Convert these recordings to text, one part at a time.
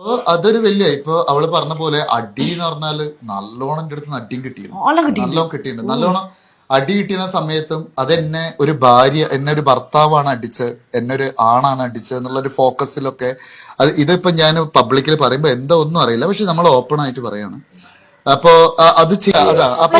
അപ്പൊ അതൊരു വലിയ ഇപ്പൊ അവൾ പറഞ്ഞ പോലെ അടി എന്ന് പറഞ്ഞാൽ നല്ലോണം എന്റെ അടുത്ത് അടിയും കിട്ടിയിരുന്നു. കിട്ടി നല്ലോണം കിട്ടിയിട്ടുണ്ട്. നല്ലോണം അടി കിട്ടിയ സമയത്തും അതെന്നെ ഒരു ഭാര്യ എന്നെ ഒരു ഭർത്താവാണ് അടിച്ച് എന്നെ ഒരു ആണാണ് അടിച്ചത് എന്നുള്ള ഒരു ഫോക്കസിലൊക്കെ അത് ഇതിപ്പോ ഞാൻ പബ്ലിക്കിൽ പറയുമ്പോ എന്താ ഒന്നും അറിയില്ല. പക്ഷെ നമ്മൾ ഓപ്പൺ ആയിട്ട് പറയാണ്. അപ്പോ അത് ചെയ്യാം അതാ അപ്പൊ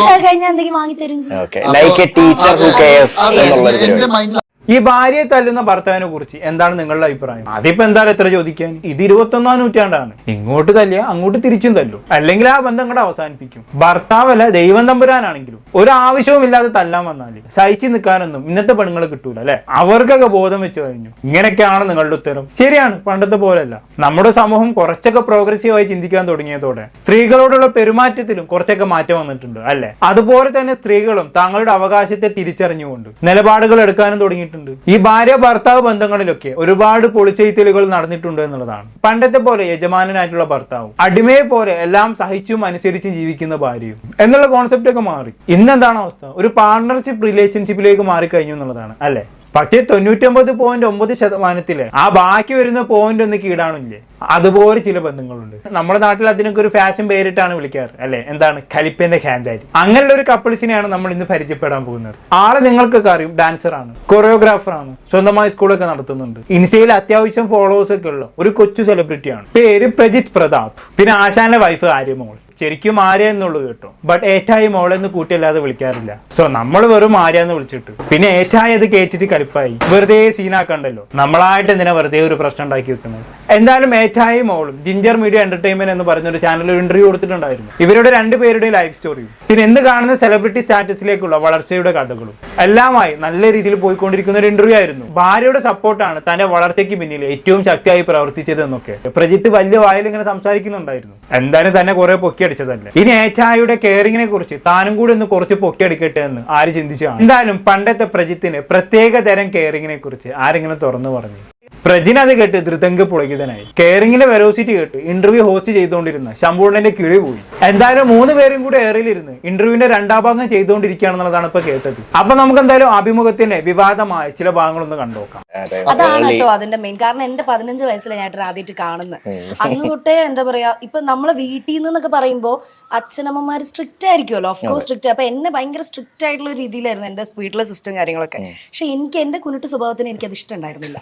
എന്റെ മൈൻഡിൽ ഈ ഭാര്യയെ തല്ലുന്ന ഭർത്താവിനെ കുറിച്ച് എന്താണ് നിങ്ങളുടെ അഭിപ്രായം? അതിപ്പോ എന്താണ് എത്ര ചോദിക്കാൻ? ഇത് ഇരുപത്തൊന്നാം നൂറ്റാണ്ടാണ്. ഇങ്ങോട്ട് തല്ലിയ അങ്ങോട്ട് തിരിച്ചും തല്ലു. അല്ലെങ്കിൽ ആ ബന്ധം കൂടെ അവസാനിപ്പിക്കും. ഭർത്താവല്ല ദൈവം തമ്പുരാനാണെങ്കിലും. ഒരു ആവശ്യവും ഇല്ലാതെ തല്ലാൻ വന്നാൽ സഹിച്ചു നിൽക്കാനൊന്നും ഇന്നത്തെ പെണ്ണുങ്ങൾ കിട്ടൂല അല്ലെ? അവർക്കൊക്കെ ബോധം വെച്ച് കഴിഞ്ഞു. ഇങ്ങനെയൊക്കെയാണ് നിങ്ങളുടെ ഉത്തരം. ശരിയാണ് പണ്ടത്തെ പോലെയല്ല. നമ്മുടെ സമൂഹം കുറച്ചൊക്കെ പ്രോഗ്രസീവായി ചിന്തിക്കാൻ തുടങ്ങിയതോടെ സ്ത്രീകളോടുള്ള പെരുമാറ്റത്തിലും കുറച്ചൊക്കെ മാറ്റം വന്നിട്ടുണ്ട് അല്ലെ? അതുപോലെ തന്നെ സ്ത്രീകളും തങ്ങളുടെ അവകാശത്തെ തിരിച്ചറിഞ്ഞുകൊണ്ട് നിലപാടുകൾ എടുക്കാനും തുടങ്ങിയിട്ടുണ്ട്. ഈ ഭാര്യ ഭർത്താവ് ബന്ധങ്ങളിലൊക്കെ ഒരുപാട് പൊളിച്ചെയ്ത്തലുകൾ നടന്നിട്ടുണ്ട് എന്നുള്ളതാണ്. പണ്ടത്തെ പോലെ യജമാനനായിട്ടുള്ള ഭർത്താവും അടിമയെ പോലെ എല്ലാം സഹിച്ചും അനുസരിച്ചും ജീവിക്കുന്ന ഭാര്യയും എന്നുള്ള കോൺസെപ്റ്റ് ഒക്കെ മാറി. ഇന്നെന്താണ് അവസ്ഥ? ഒരു പാർട്ണർഷിപ്പ് റിലേഷൻഷിപ്പിലേക്ക് മാറിക്കഴിഞ്ഞു എന്നുള്ളതാണ് അല്ലെ? പക്ഷേ തൊണ്ണൂറ്റൊമ്പത് പോയിന്റ് ഒമ്പത് ശതമാനത്തിൽ ആ ബാക്കി വരുന്ന പോയിന്റ് ഒന്ന് കീടാണില്ലേ? അതുപോലെ ചില ബന്ധങ്ങളുണ്ട്. നമ്മുടെ നാട്ടിൽ അതിനൊക്കെ ഒരു ഫാഷൻ പേരിട്ടാണ് വിളിക്കാറ് അല്ലെ? എന്താണ്? കലിപ്പന്റെ ഹാൻഡാരി അങ്ങനെയുള്ള ഒരു കപ്പിൾസിനെയാണ് നമ്മൾ ഇന്ന് പരിചയപ്പെടാൻ പോകുന്നത്. ആളെ നിങ്ങൾക്കൊക്കെ അറിയും ഡാൻസർ ആണ് കൊറിയോഗ്രാഫർ ആണ് സ്വന്തമായി സ്കൂളൊക്കെ നടത്തുന്നുണ്ട്. ഇൻസ്റ്റയിൽ അത്യാവശ്യം ഫോളോവേഴ്സ് ഒക്കെ ഉള്ള ഒരു കൊച്ചു സെലിബ്രിറ്റിയാണ് പേര് പ്രജിത് പ്രതാപ്. പിന്നെ ആശാന്റെ വൈഫ് ആര്യമോൾ ശരിക്കും ആര്യ എന്നുള്ളൂ കേട്ടോ. ബട്ട് ഏറ്റായി മോളെന്ന് കൂട്ടിയല്ലാതെ വിളിക്കാറില്ല. സോ നമ്മൾ വെറും ആര്യ എന്ന് വിളിച്ചിട്ട്. പിന്നെ ഏറ്റായി അത് കേട്ടിട്ട് കലിപ്പായി. വെറുതെ സീനാക്കണ്ടല്ലോ നമ്മളായിട്ട് എന്തിനാ വെറുതെ ഒരു പ്രശ്നം ഉണ്ടാക്കി വെക്കുന്നത്? എന്തായാലും ഏറ്റായി മോളും. ജിഞ്ചർ മീഡിയ എന്റർടൈൻമെന്റ് എന്ന് പറഞ്ഞ ഒരു ചാനലിൽ ഒരു ഇന്റർവ്യൂ കൊടുത്തിട്ടുണ്ടായിരുന്നു. ഇവരുടെ രണ്ടുപേരുടെ ലൈഫ് സ്റ്റോറിയും പിന്നെ എന്ന് കാണുന്ന സെലിബ്രിറ്റി സ്റ്റാറ്റസിലേക്കുള്ള വളർച്ചയുടെ കഥകളും. എല്ലാമായി നല്ല രീതിയിൽ പോയിക്കൊണ്ടിരിക്കുന്ന ഒരു ഇന്റർവ്യൂ ആയിരുന്നു. ഭാര്യയുടെ സപ്പോർട്ടാണ് തന്റെ വളർച്ചയ്ക്ക് പിന്നിൽ ഏറ്റവും ശക്തിയായി പ്രവർത്തിച്ചതെന്നൊക്കെ പ്രജിത്ത് വലിയ വായിൽ ഇങ്ങനെ സംസാരിക്കുന്നുണ്ടായിരുന്നു. എന്തായാലും തന്നെ കുറെ പൊക്കിയടിച്ചതല്ലേ ഇനി ഏറ്റായുടെ കെയറിങ്ങിനെ കുറിച്ച് താനും കൂടി ഒന്ന് കുറച്ച് പൊക്കിയടിക്കട്ടെ എന്ന് ആര് ചിന്തിച്ചാണ്? എന്തായാലും പണ്ടത്തെ പ്രജിത്തിന് പ്രത്യേക തരം കെയറിങ്ങിനെ കുറിച്ച് ആരെങ്കിലും തുറന്നു പറഞ്ഞു. പ്രജിൻ അത് കേട്ട് ധൃതങ്ക പുളകിതനായി കെയറിങ്ങിന്റെ വെറോസിറ്റി കേട്ട് ഇന്റർവ്യൂ ഹോസ്റ്റ് ചെയ്തുകൊണ്ടിരുന്ന ശമ്പൂണിന്റെ കിളി പോയി. എന്തായാലും മൂന്ന് പേരും കൂടെ എയറിലിരുന്ന് ഇന്റർവ്യൂവിന്റെ രണ്ടാം ഭാഗം ചെയ്തുകൊണ്ടിരിക്കുകയാണെന്നുള്ളതാണ് ഇപ്പൊ കേട്ടത്. അപ്പൊ നമുക്ക് എന്തായാലും അഭിമുഖത്തിന്റെ വിവാദമായ ചില ഭാഗങ്ങളൊന്ന് കണ്ടുനോക്കാം. അതെ. അതാണ് കേട്ടോ അതിന്റെ മെയിൻ കാരണം എന്റെ പതിനഞ്ച് വയസ്സിലെ ഞാൻ ആദ്യമായിട്ട് കാണുന്നത്. അന്ന് തൊട്ടേ എന്താ പറയാ ഇപ്പൊ നമ്മളെ വീട്ടിൽ നിന്നൊക്കെ പറയുമ്പോ അച്ഛനമ്മമാര് സ്ട്രിക്റ്റ് ആയിരിക്കുമല്ലോ ഓഫ് കോഴ്സ് സ്ട്രിക്റ്റ് അപ്പൊ എന്നെ ഭയങ്കര സ്ട്രിക്റ്റ് ആയിട്ടുള്ള രീതിയിലായിരുന്നു എന്റെ വീട്ടിലെ സിസ്റ്റം കാര്യങ്ങളൊക്കെ. പക്ഷെ എനിക്ക് എന്റെ കുനിട്ട് സ്വഭാവത്തിന് എനിക്ക് അത് ഇഷ്ടമുണ്ടായിരുന്നില്ല.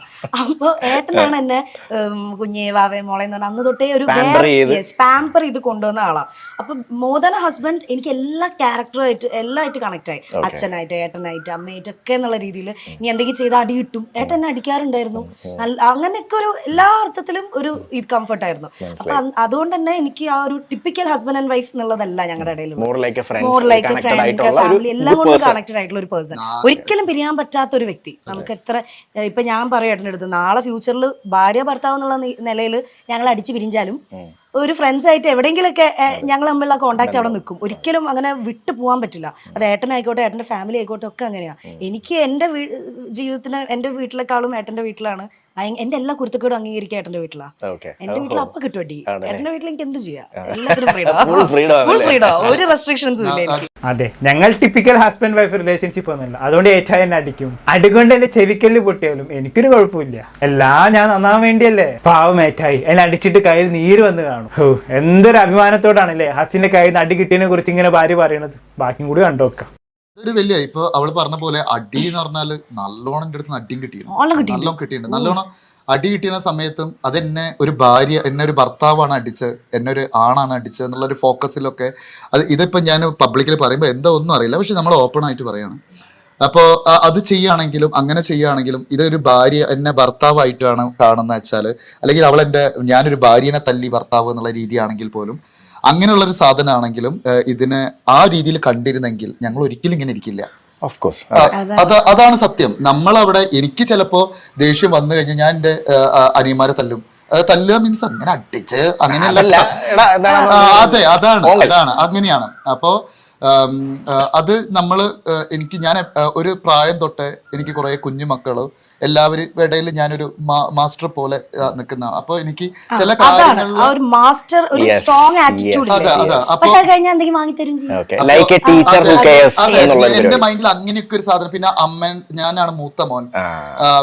അപ്പൊ ഏട്ടനാണ് എന്നെ കുഞ്ഞേ വാവേ മോളെ എന്ന് പറഞ്ഞാൽ അന്ന് തൊട്ടേ ഒരു പാമ്പർ ചെയ്ത്. ഇത് കൊണ്ടുവന്ന ആളാ. അപ്പൊ മോദന ഹസ്ബൻഡ് എനിക്ക് എല്ലാ ക്യാരക്ടറുമായിട്ട് എല്ലാമായിട്ട് കണക്ട് ആയി. അച്ഛനായിട്ട് ഏട്ടനായിട്ട് അമ്മയായിട്ട് ഒക്കെ എന്നുള്ള രീതിയിൽ ഇനി എന്തെങ്കിലും ചെയ്താൽ അടി കിട്ടും. ഏട്ടൻ എന്നെ അടിക്കാറുണ്ടായിരുന്നു. അങ്ങനെയൊക്കെ ഒരു എല്ലാ അർത്ഥത്തിലും ഒരു ഇത് കംഫർട്ട് ആയിരുന്നു. അപ്പൊ അതുകൊണ്ട് തന്നെ എനിക്ക് ആ ഒരു ടിപ്പിക്കൽ ഹസ്ബൻഡ് ആൻഡ് വൈഫ് എന്നുള്ളതല്ല ഞങ്ങളുടെ ഇടയിൽ മോർ ലൈക്ക് ഫാമിലി എല്ലാം കൊണ്ടും കണക്റ്റഡ് ആയിട്ടുള്ള ഒരു പേഴ്സൺ ഒരിക്കലും പിരിയാൻ പറ്റാത്ത ഒരു വ്യക്തി. നമുക്ക് എത്ര ഇപ്പൊ ഞാൻ പറയട്ടെ അടുത്ത് നാളെ ഫ്യൂച്ചറിൽ ഭാര്യ ഭർത്താവ് എന്നുള്ള നിലയിൽ ഞങ്ങൾ അടിച്ചു പിരിഞ്ഞാലും ഒരു ഫ്രണ്ട്സ് ആയിട്ട് എവിടെയെങ്കിലൊക്കെ ഞങ്ങൾ തമ്മിലുള്ള കോൺടാക്ട് അവിടെ നിൽക്കും. ഒരിക്കലും അങ്ങനെ വിട്ടു പോകാൻ പറ്റില്ല. അത് ഏട്ടനായിക്കോട്ടെ ഏട്ടന്റെ ഫാമിലി ആയിക്കോട്ടെ ഒക്കെ അങ്ങനെയാണ് എനിക്ക് എന്റെ വീ ജീവിതത്തിന് എന്റെ വീട്ടിലേക്കാളും ഏട്ടന്റെ വീട്ടിലാണ്. എന്റെ എന്റെ എല്ലാ കുരുത്തക്കേടും അംഗീകരിക്കുക ഏട്ടന്റെ വീട്ടിലാണ് എന്റെ എന്റെ വീട്ടിൽ അപ്പൊ കിട്ടും അടി വീട്ടിൽ എനിക്ക് എന്ത് ചെയ്യാം. എല്ലാത്തിനും ഒരു റെസ്ട്രിക്ഷൻസും ഇല്ല അതെ. ഞങ്ങൾ ടിപ്പിക്കൽ ഹസ്ബൻഡ് വൈഫ് റിലേഷൻഷിപ്പ് ഒന്നുമില്ല. അതുകൊണ്ട് ഏറ്റാ എന്നെ അടിക്കും. അടികൊണ്ട് എന്റെ ചെവിക്കല്ല് പൊട്ടിയാലും എനിക്കൊരു കുഴപ്പമില്ല. എല്ലാം ഞാൻ നന്നാൻ വേണ്ടിയല്ലേ? പാവം ഏറ്റായി. എന്നെ അടിച്ചിട്ട് കയ്യിൽ നീര് വന്ന് കാണും. ഹോ എന്തൊരു അഭിമാനത്തോടാണ് അല്ലേ ഹസിന്റെ കയ്യിൽ നിന്ന് അടി കിട്ടിയതിനെ കുറിച്ച് ഇങ്ങനെ ഭാര്യ പറയണത്. ബാക്കി കൂടി കണ്ടോക്കാം ഒരു വലിയ ഇപ്പൊ അവൾ പറഞ്ഞ പോലെ അടി എന്ന് പറഞ്ഞാൽ നല്ലോണം എന്റെ അടുത്ത് അടിയും കിട്ടിയിട്ടുണ്ട്. നല്ലോണം കിട്ടിയിട്ടുണ്ട്. നല്ലോണം അടി കിട്ടിയ സമയത്തും അതെന്നെ ഒരു ഭാര്യ എന്നെ ഒരു ഭർത്താവാണ് അടിച്ച് എന്നെ ഒരു ആണാണ് അടിച്ചത് എന്നുള്ള ഒരു ഫോക്കസിലൊക്കെ അത് ഇതിപ്പോ ഞാൻ പബ്ലിക്കിൽ പറയുമ്പോൾ എന്താ ഒന്നും അറിയില്ല. പക്ഷെ നമ്മൾ ഓപ്പൺ ആയിട്ട് പറയാണ്. അപ്പോൾ അത് ചെയ്യുകയാണെങ്കിലും അങ്ങനെ ചെയ്യുകയാണെങ്കിലും ഇതൊരു ഭാര്യ എന്നെ ഭർത്താവായിട്ടാണ് കാണുന്ന വെച്ചാൽ അല്ലെങ്കിൽ അവൾ എന്റെ ഞാനൊരു ഭാര്യനെ തല്ലി ഭർത്താവ് എന്നുള്ള രീതിയാണെങ്കിൽ പോലും അങ്ങനെയുള്ള ഒരു സാധനമാണെങ്കിലും ഇതിനെ ആ രീതിയിൽ കണ്ടിരുന്നെങ്കിൽ ഞങ്ങൾ ഒരിക്കലും ഇങ്ങനെ ഇരിക്കില്ല. ഓഫ് കോഴ്സ് അത്. അതാണ്. സത്യം. നമ്മളവിടെ എനിക്ക് ചിലപ്പോ ദേഷ്യം വന്നു കഴിഞ്ഞാൽ ഞാൻ എന്റെ അനിയന്മാരെ തല്ലും. തല്ലുക മീൻസ് അങ്ങനെ അടിച്ച് അങ്ങനെയല്ല. അതല്ല, എടാ, എന്താണ് അതെ അതാണ് അതാണ് അങ്ങനെയാണ്. അപ്പോ ആ, അത് നമ്മൾ എനിക്ക് ഞാൻ ഒരു പ്രായം തൊട്ട് എനിക്ക് കുറേ കുഞ്ഞു മക്കൾ എല്ലാവരും ഇടയിൽ ഞാനൊരു മാസ്റ്റർ പോലെ നിൽക്കുന്ന അപ്പോൾ എനിക്ക് ചില എന്റെ മൈൻഡിൽ അങ്ങനെയൊക്കെ ഒരു സാധനം. പിന്നെ അമ്മ ഞാനാണ് മൂത്ത മോൻ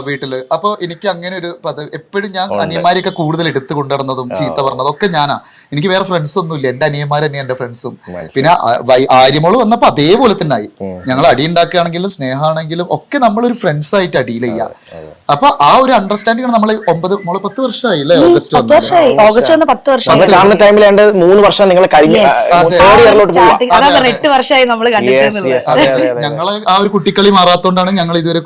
വീട്ടിൽ. അപ്പൊ എനിക്ക് അങ്ങനെ ഒരു പദവി എപ്പോഴും ഞാൻ അനിയന്മാരെയൊക്കെ കൂടുതൽ എടുത്തു കൊണ്ടുവരുന്നതും ചീത്ത പറഞ്ഞതും ഒക്കെ ഞാനാ. എനിക്ക് വേറെ ഫ്രണ്ട്സ് ഒന്നും ഇല്ല. എന്റെ അനിയന്മാർ തന്നെ എന്റെ ഫ്രണ്ട്സും പിന്നെ ആര്യമോൾ വന്നപ്പോ അതേപോലെ തന്നെ ആയി. ഞങ്ങൾ അടി ഉണ്ടാക്കുകയാണെങ്കിലും സ്നേഹമാണെങ്കിലും ഒക്കെ നമ്മളൊരു ഫ്രണ്ട്സ് ആയിട്ട് അടിയിൽ ചെയ്യാം അപ്പൊ ആ ഒരു അണ്ടർസ്റ്റാൻഡിംഗ് ആണ് നമ്മൾ ഒമ്പത് മോൾ പത്ത് വർഷമായി അല്ലേ ഓഗസ്റ്റ് ഓഗസ്റ്റ് വന്ന് പത്ത് വർഷം നമ്മൾ കാണുന്ന ടൈമിൽ രണ്ട് മൂന്ന് വർഷം നിങ്ങൾ കഴിഞ്ഞ എട്ട് വർഷമായി നമ്മൾ കണ്ടിട്ടുള്ളത്. ഞങ്ങൾ ആ ഒരു കുട്ടിക്കളി മാറാത്തോണ്ടാണ് ഞങ്ങൾ ഇതുവരെ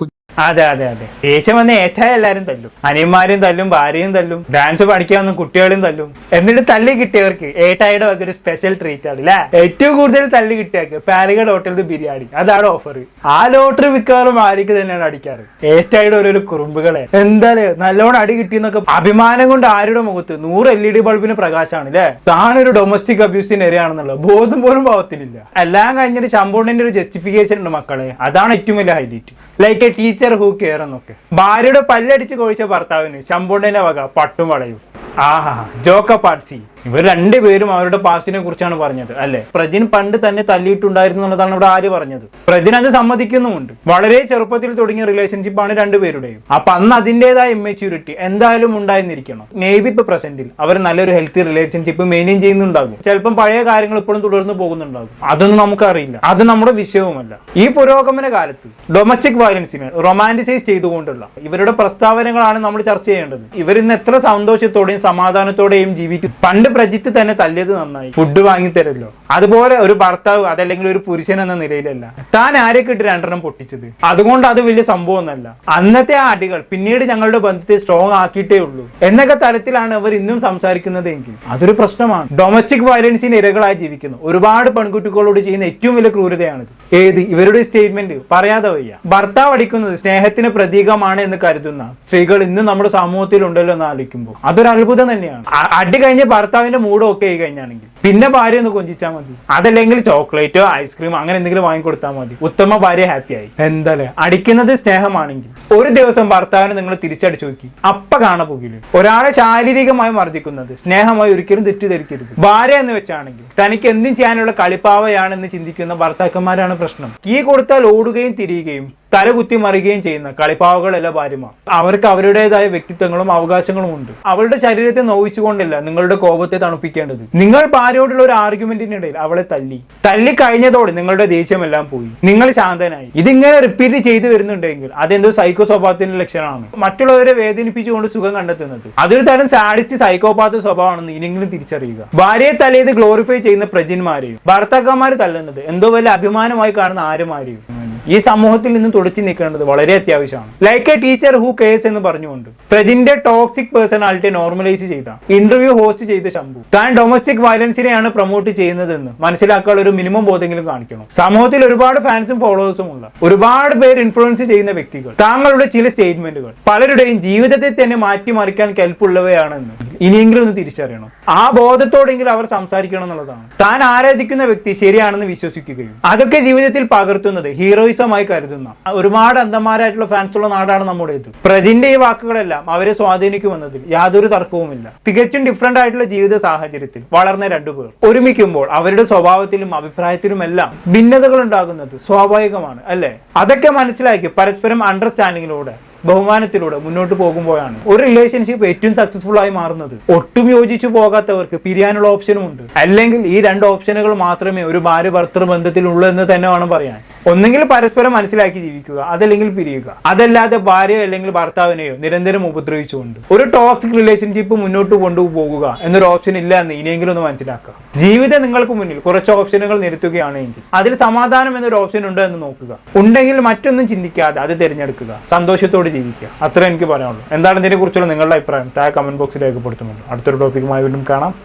അതെ അതെ അതെ. ദേഷ്യം വന്ന ഏറ്റാ എല്ലാരും തല്ലും. അനിയന്മാരും തല്ലും ഭാര്യയും തല്ലും ഡാൻസ് പഠിക്കാൻ വന്ന കുട്ടികളും തല്ലും. എന്നിട്ട് തല്ലി കിട്ടിയവർക്ക് ഏട്ടായുടെ വക ഒരു സ്പെഷ്യൽ ട്രീറ്റ് ആണ് അല്ലേ ഏറ്റവും കൂടുതൽ തല്ലി കിട്ടിയാൽ പാരിഗഡ് ഹോട്ടലിൽ ബിരിയാണി. അതാണ് ഓഫർ ആ ലോട്ടറി മിക്കവാറും ആര്യക്ക് തന്നെയാണ് അടിക്കാറ്. ഏറ്റായുടെ ഓരോരോ കുറുമ്പുകളെ. എന്തായാലും നല്ലോണം അടി കിട്ടിയെന്നൊക്കെ അഭിമാനം കൊണ്ട് ആരുടെ മുഖത്ത്? നൂറ് എൽ ഇ ഡി ബൾബിന് പ്രകാശമാണ് അല്ലേ താനൊരു ഡൊമസ്റ്റിക് അബ്യൂസിന് ഇരയാണെന്നുള്ള ബോധം പോലും ഭാവത്തിലില്ല. എല്ലാം കഴിഞ്ഞിട്ട് ശമ്പൂണിന്റെ ഒരു ജസ്റ്റിഫിക്കേഷൻ ഉണ്ട് മക്കളെ. അതാണ് ഏറ്റവും വലിയ highlight like a teacher who care എന്നൊക്കെ. ഭാര്യയുടെ പല്ലടിച്ച് കൊഴിച്ച ഭർത്താവിന് ശമ്പൂണിന്റെ വക പട്ടും വളയും. ആഹാ ജോക്ക പാട്സി. ഇവർ രണ്ടുപേരും അവരുടെ പാസിനെ കുറിച്ചാണ് പറഞ്ഞത് അല്ലെ? പ്രജിൻ പണ്ട് തന്നെ തല്ലിയിട്ടുണ്ടായിരുന്നു എന്നുള്ളതാണ് ഇവിടെ ആര് പറഞ്ഞത്. പ്രജിൻ അത് സമ്മതിക്കുന്നുമുണ്ട്. വളരെ ചെറുപ്പത്തിൽ തുടങ്ങിയ റിലേഷൻഷിപ്പ് ആണ് രണ്ടുപേരുടെയും. അപ്പൊ അന്ന് അതിന്റെതായ ഇമ്മച്യൂരിറ്റി എന്തായാലും ഉണ്ടായിരുന്നിരിക്കണം മേ ബി ഇപ്പൊ പ്രസന്റിൽ അവർ നല്ലൊരു ഹെൽത്തി റിലേഷൻഷിപ്പ് മെയിന്റെയിൻ ചെയ്യുന്നുണ്ടാകും. ചിലപ്പം പഴയ കാര്യങ്ങൾ ഇപ്പോഴും തുടർന്ന് പോകുന്നുണ്ടാകും. അതൊന്നും നമുക്കറിയില്ല. അത് നമ്മുടെ വിഷയവുമല്ല. ഈ പുരോഗമന കാലത്ത് ഡൊമസ്റ്റിക് വയലൻസിനെ റൊമാന്റിസൈസ് ചെയ്തുകൊണ്ടുള്ള ഇവരുടെ പ്രസ്താവനകളാണ് നമ്മൾ ചർച്ച ചെയ്യേണ്ടത്. ഇവരിന്ന് എത്ര സന്തോഷത്തോടെയും സമാധാനത്തോടെയും ജീവിക്കും. പണ്ട് പ്രജിത്ത് തന്നെ തല്ലിയത് നന്നായി. ഫുഡ് വാങ്ങി തരല്ലോ. അതുപോലെ ഒരു ഭർത്താവ് അതല്ലെങ്കിൽ ഒരു പുരുഷൻ എന്ന നിലയിലല്ല. താൻ ആരൊക്കെ ഇട്ട് രണ്ടെണ്ണം പൊട്ടിച്ചത്? അതുകൊണ്ട് അത് വലിയ സംഭവമൊന്നല്ല. അന്നത്തെ ആ അടികൾ പിന്നീട് ഞങ്ങളുടെ ബന്ധത്തെ സ്ട്രോങ് ആക്കിയിട്ടേ ഉള്ളൂ. എന്നൊക്കെ തരത്തിലാണ് അവർ ഇന്നും സംസാരിക്കുന്നത് എങ്കിൽ അതൊരു പ്രശ്നമാണ്. ഡൊമസ്റ്റിക് വയലൻസിന് ഇരകളായി ജീവിക്കുന്നു. ഒരുപാട് പെൺകുട്ടികളോട് ചെയ്യുന്ന ഏറ്റവും വലിയ ക്രൂരതയാണിത്. ഏത്? ഇവരുടെ സ്റ്റേറ്റ്മെന്റ് പറയാതെ വയ്യ. ഭർത്താവ് അടിക്കുന്നത് സ്നേഹത്തിന് പ്രതീകമാണ് എന്ന് കരുതുന്ന സ്ത്രീകൾ ഇന്നും നമ്മുടെ സമൂഹത്തിൽ ഉണ്ടല്ലോ എന്ന് ആലോചിക്കുമ്പോൾ. അതൊരു അത്ഭുതം തന്നെയാണ്. അടി കഴിഞ്ഞ ഭർത്താവിന്റെ മൂഡ് ഒക്കെ ആയി കഴിഞ്ഞാണെങ്കിൽ പിന്നെ ഭാര്യ ഒന്ന് കൊഞ്ചിച്ചാൽ മതി. അതല്ലെങ്കിൽ ചോക്ലേറ്റോ ഐസ്ക്രീമോ അങ്ങനെ എന്തെങ്കിലും വാങ്ങിക്കൊടുത്താൽ മതി. ഉത്തമ ഭാര്യ ഹാപ്പിയായി എന്തായാലും അടിക്കുന്നത് സ്നേഹമാണെങ്കിൽ ഒരു ദിവസം ഭർത്താവിനെ നിങ്ങൾ തിരിച്ചടിച്ചു നോക്കി. അപ്പ കാണുപോകില്ല ഒരാളെ ശാരീരികമായി മർദ്ദിക്കുന്നത് സ്നേഹമായി ഒരിക്കലും തെറ്റിദ്ധരിക്കരുത്. ഭാര്യ എന്ന് വെച്ചാണെങ്കിൽ തനിക്ക് എന്തും ചെയ്യാനുള്ള കളിപ്പാവയാണെന്ന് ചിന്തിക്കുന്ന ഭർത്താക്കന്മാരാണ് പ്രശ്നം. കീ കൊടുത്താൽ ഓടുകയും തിരിയുകയും തല കുത്തി മറിയുകയും ചെയ്യുന്ന കളിപ്പാവകളല്ല ഭാര്യമാർ. അവർക്ക് അവരുടേതായ വ്യക്തിത്വങ്ങളും അവകാശങ്ങളും ഉണ്ട്. അവളുടെ ശരീരത്തെ നോവിച്ചുകൊണ്ടല്ല നിങ്ങളുടെ കോപത്തെ തണുപ്പിക്കേണ്ടത്. നിങ്ങൾ ഭാര്യയോടുള്ള ഒരു ആർഗ്യുമെന്റിനിടയിൽ അവളെ തല്ലി. തല്ലി കഴിഞ്ഞതോടെ നിങ്ങളുടെ ദേഷ്യമെല്ലാം പോയി. നിങ്ങൾ ശാന്തനായി. ഇതിങ്ങനെ റിപ്പീറ്റ് ചെയ്തു വരുന്നുണ്ടെങ്കിൽ അതെന്തോ സൈക്കോ സ്വഭാവത്തിന്റെ ലക്ഷണമാണ്. മറ്റുള്ളവരെ വേദനിപ്പിച്ചുകൊണ്ട് സുഖം കണ്ടെത്തുന്നത്. അതൊരു തരം സാഡിസ്റ്റ് സൈക്കോപാത്ത് സ്വഭാവമാണെന്ന് ഇനിയെങ്കിലും തിരിച്ചറിയുക. ഭാര്യയെ തലേത് ഗ്ലോറിഫൈ ചെയ്യുന്ന പ്രജന്മാരെയും ഭർത്താക്കന്മാർ തല്ലുന്നത് എന്തോ വലിയ അഭിമാനമായി കാണുന്ന ആരുമാരെയും. ഈ സമൂഹത്തിൽ നിന്ന് തുടച്ചു നീക്കേണ്ടത് വളരെ അത്യാവശ്യമാണ്. Like a teacher who cares എന്ന് പറഞ്ഞുകൊണ്ട്. പ്രജിന്റെ ടോക്സിക് പേഴ്സണാലിറ്റി നോർമലൈസ് ചെയ്ത. ഇന്റർവ്യൂ ഹോസ്റ്റ് ചെയ്ത ശംഭു. താൻ ഡൊമസ്റ്റിക് വയലൻസിനെയാണ് പ്രൊമോട്ട് ചെയ്യുന്നതെന്ന് മനസ്സിലാക്കാൻ ഒരു മിനിമം ബോധെങ്കിലും കാണിക്കണം. സമൂഹത്തിൽ ഒരുപാട് ഫാൻസും ഫോളോവേഴ്സും ഉള്ള. ഒരുപാട് പേര് ഇൻഫ്ലുവൻസ് ചെയ്യുന്ന വ്യക്തികൾ. താങ്കളുടെ ചില സ്റ്റേറ്റ്മെന്റുകൾ പലരുടെയും ജീവിതത്തെ തന്നെ മാറ്റിമറിക്കാൻ കെൽപ്പുള്ളവയാണെന്ന്. ഇനിയെങ്കിലും ഒന്ന് തിരിച്ചറിയണം. ആ ബോധത്തോടെങ്കിലും അവർ സംസാരിക്കണം എന്നുള്ളതാണ്. താൻ ആരാധിക്കുന്ന വ്യക്തി ശരിയാണെന്ന് വിശ്വസിക്കുകയും അതൊക്കെ ജീവിതത്തിൽ പകർത്തുന്നത് ഹീറോയിസമായി കരുതുന്ന ഒരുപാട് അന്ധമാരായിട്ടുള്ള ഫാൻസ് ഉള്ള നാടാണ് നമ്മുടെ ഇത്. പ്രജിന്റെ ഈ വാക്കുകളെല്ലാം അവരെ സ്വാധീനിക്കുമെന്നതിൽ യാതൊരു തർക്കവുമില്ല. തികച്ചും ഡിഫറെന്റ് ആയിട്ടുള്ള ജീവിത സാഹചര്യത്തിൽ വളർന്ന രണ്ടുപേർ ഒരുമിക്കുമ്പോൾ അവരുടെ സ്വഭാവത്തിലും അഭിപ്രായത്തിലും എല്ലാം ഭിന്നതകൾ ഉണ്ടാകുന്നത് സ്വാഭാവികമാണ് അല്ലേ? അതൊക്കെ മനസ്സിലാക്കി പരസ്പരം അണ്ടർസ്റ്റാൻഡിങ്ങിലൂടെ ബഹുമാനത്തിലൂടെ മുന്നോട്ട് പോകുമ്പോഴാണ് ഒരു റിലേഷൻഷിപ്പ് ഏറ്റവും സക്സസ്ഫുൾ ആയി മാറുന്നത്. ഒട്ടും യോജിച്ചു പോകാത്തവർക്ക് പിരിയാനുള്ള ഓപ്ഷനും ഉണ്ട്. അല്ലെങ്കിൽ ഈ രണ്ട് ഓപ്ഷനുകൾ മാത്രമേ ഒരു ഭാര്യ ഭർത്തൃ ബന്ധത്തിൽ ഉള്ളൂ എന്ന് തന്നെ വേണം പറയാൻ. ഒന്നെങ്കിൽ പരസ്പരം മനസ്സിലാക്കി ജീവിക്കുക അതല്ലെങ്കിൽ പിരിയുക. അതല്ലാതെ ഭാര്യയോ അല്ലെങ്കിൽ ഭർത്താവിനെയോ നിരന്തരം ഉപദ്രവിച്ചുകൊണ്ട് ഒരു ടോക്സിക് റിലേഷൻഷിപ്പ് മുന്നോട്ട് കൊണ്ടുപോകുക എന്നൊരു ഓപ്ഷൻ ഇല്ല എന്ന് ഇനിയെങ്കിലും ഒന്ന് മനസ്സിലാക്കുക. ജീവിതം നിങ്ങൾക്ക് മുന്നിൽ കുറച്ച് ഓപ്ഷനുകൾ നിരത്തുകയാണെങ്കിൽ അതിൽ സമാധാനം എന്നൊരു ഓപ്ഷൻ ഉണ്ട് എന്ന് നോക്കുക. ഉണ്ടെങ്കിൽ മറ്റൊന്നും ചിന്തിക്കാതെ അത് തിരഞ്ഞെടുക്കുക. സന്തോഷത്തോടെ ജീവിക്കുക. അത്ര എനിക്ക് പറയാനുള്ളൂ. എന്താണ് ഇതിനെ കുറിച്ചുള്ള നിങ്ങളുടെ അഭിപ്രായം? താഴെ കമന്റ് ബോക്സിൽ രേഖപ്പെടുത്തുന്നുണ്ട്. അടുത്തൊരു ടോപ്പിക്കുമായി വീണ്ടും കാണാം.